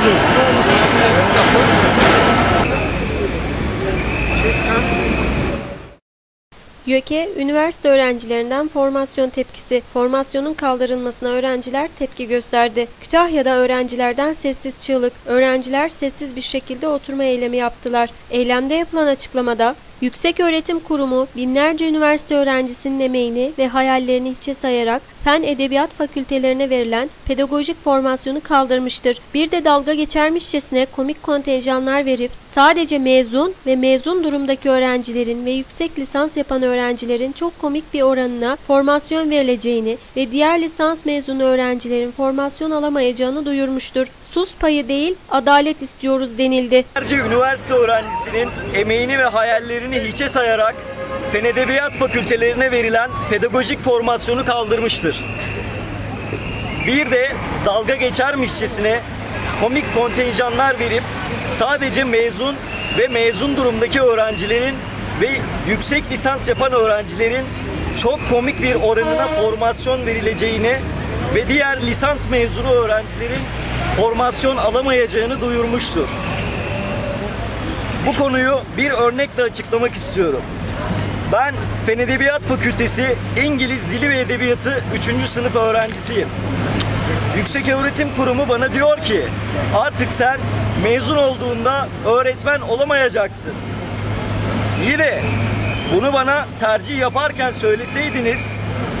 mutsuz. YÖK'e üniversite öğrencilerinden formasyon tepkisi. Formasyonun kaldırılmasına öğrenciler tepki gösterdi. Kütahya'da öğrencilerden sessiz çığlık. Öğrenciler sessiz bir şekilde oturma eylemi yaptılar. Eylemde yapılan açıklamada Yüksek Öğretim Kurumu binlerce üniversite öğrencisinin emeğini ve hayallerini hiçe sayarak Fen Edebiyat Fakültelerine verilen pedagojik formasyonu kaldırmıştır. Bir de dalga geçermişçesine komik kontenjanlar verip sadece mezun ve mezun durumdaki öğrencilerin ve yüksek lisans yapan öğrencilerin çok komik bir oranına formasyon verileceğini ve diğer lisans mezunu öğrencilerin formasyon alamayacağını duyurmuştur. Sus payı değil, adalet istiyoruz denildi. Üniversite öğrencisinin emeğini ve hayallerini hiçe sayarak Fen Edebiyat Fakültelerine verilen pedagojik formasyonu kaldırmıştır. Bir de dalga geçermişçesine komik kontenjanlar verip sadece mezun ve mezun durumdaki öğrencilerin ve yüksek lisans yapan öğrencilerin çok komik bir oranına formasyon verileceğini ve diğer lisans mezunu öğrencilerin formasyon alamayacağını duyurmuştur. Bu konuyu bir örnekle açıklamak istiyorum. Ben Fen Edebiyat Fakültesi İngiliz Dili ve Edebiyatı 3. sınıf öğrencisiyim. Yüksek Öğretim Kurumu bana diyor ki artık sen mezun olduğunda öğretmen olamayacaksın. İyi de bunu bana tercih yaparken söyleseydiniz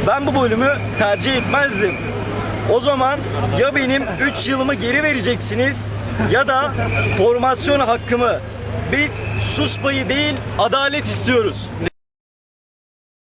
ben bu bölümü tercih etmezdim. O zaman ya benim 3 yılımı geri vereceksiniz ya da formasyon hakkımı. Biz sus payı değil adalet istiyoruz.